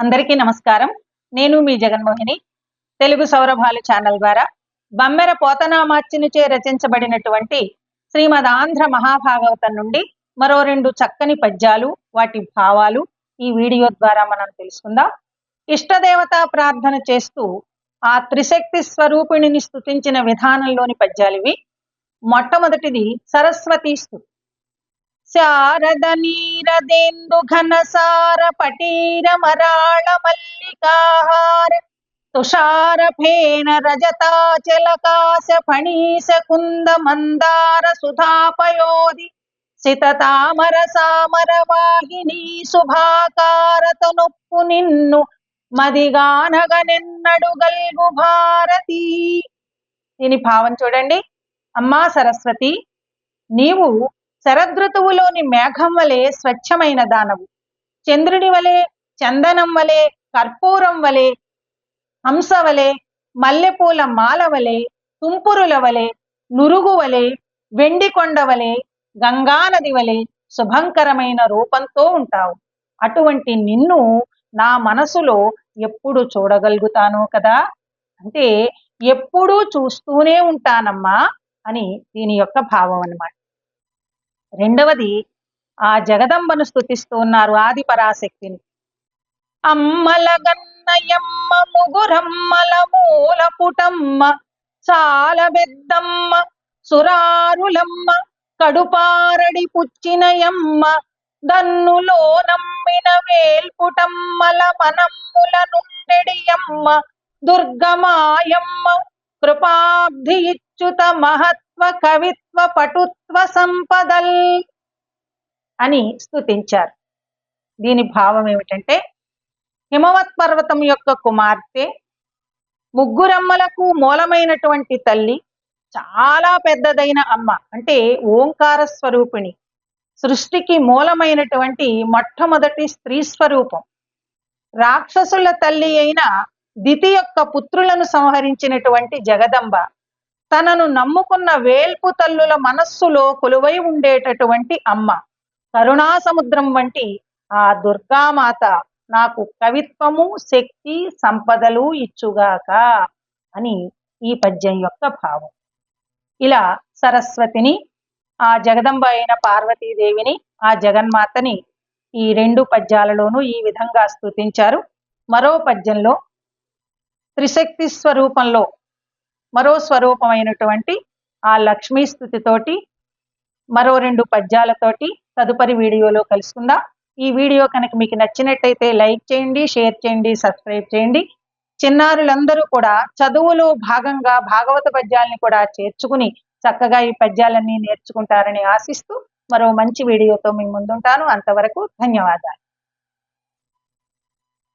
అందరికీ నమస్కారం. నేను మీ జగన్మోహిని. తెలుగు సౌరభాలు ఛానల్ ద్వారా బమ్మెర పోతనామాచ్యునిచే రచించబడినటువంటి శ్రీమద్ ఆంధ్ర మహాభాగవతం నుండి మరో రెండు చక్కని పద్యాలు వాటి భావాలు ఈ వీడియో ద్వారా మనం తెలుసుకుందాం. ఇష్టదేవత ప్రార్థన చేస్తూ ఆ త్రిశక్తి స్వరూపిణిని స్థుతించిన విధానంలోని పద్యాలు ఇవి. మొట్టమొదటిది సరస్వతి స్థుతి శారద నీరదేందు ఘనసార పటీర మరాళ మల్లికాహార తుషార రజతాచలకాశ ఫణీశ కుంద మందార సుధాపయోధి సితతామర సామర వాహిని శుభాకార నొప్పు నిన్ను మదిగానగనెన్నడు గల్గు భారతి. దీని భావం చూడండి. అమ్మా సరస్వతి నీవు శరదృతువులోని మేఘం వలె స్వచ్ఛమైన దానవు చంద్రుని వలె చందనం వలె కర్పూరం వలె హంస వలె మల్లెపూల మాల వలె తుంపురుల వలె నురుగు వలె వెండి కొండ వలె గంగానది వలె శుభంకరమైన రూపంతో ఉంటావు. అటువంటి నిన్ను నా మనసులో ఎప్పుడు చూడగలుగుతాను కదా? అంటే ఎప్పుడూ చూస్తూనే ఉంటానమ్మా అని దీని యొక్క భావం అన్నమాట. రెండవది ఆ జగదంబను స్థుతిస్తూ ఉన్నారు ఆది పరాశక్తిని అమ్మల గన్నయమ్మ ముగురమ్మల మూల పుటమ్మ చాల బెద్దమ్మ సురారులమ్మ కడుపారడి పుచ్చినయమ్మ దన్నులో నమ్మిన వేల్పుటమ్మల మనమ్ముల నుండెడియమ్మ దుర్గమాయమ్మ కృపాబ్ధి ఇచ్చుత మహత్ కవిత్వ పటుత్వ సంపదల్ అని స్థుతించారు దీని భావం ఏమిటంటే హిమవత్ పర్వతం యొక్క కుమార్తె ముగ్గురమ్మలకు మూలమైనటువంటి తల్లి చాలా పెద్దదైన అమ్మ అంటే ఓంకార స్వరూపిణి. సృష్టికి మూలమైనటువంటి మొట్టమొదటి స్త్రీ స్వరూపం. రాక్షసుల తల్లి అయిన దితి యొక్క పుత్రులను సంహరించినటువంటి జగదంబ తనను నమ్ముకున్న వేల్పు తల్లుల మనస్సులో కొలువై ఉండేటటువంటి అమ్మ. కరుణా సముద్రం వంటి ఆ దుర్గామాత నాకు కవిత్వము శక్తి సంపదలు ఇచ్చుగాక అని ఈ పద్యం యొక్క భావం. ఇలా సరస్వతిని ఆ జగదంబ అయిన పార్వతీదేవిని ఆ జగన్మాతని ఈ రెండు పద్యాలలోనూ ఈ విధంగా స్తుతించారు. మరో పద్యంలో త్రిశక్తి స్వరూపంలో మరో స్వరూపమైనటువంటి ఆ లక్ష్మీ స్థుతితోటి మరో రెండు పద్యాలతోటి తదుపరి వీడియోలో కలుసుకుందాం. ఈ వీడియో కనుక మీకు నచ్చినట్టయితే లైక్ చేయండి షేర్ చేయండి సబ్స్క్రైబ్ చేయండి. చిన్నారులందరూ కూడా చదువులో భాగంగా భాగవత పద్యాలని కూడా చేర్చుకుని చక్కగా ఈ పద్యాలన్నీ నేర్చుకుంటారని ఆశిస్తూ మరో మంచి వీడియోతో మీ ముందుంటాను. అంతవరకు ధన్యవాదాలు.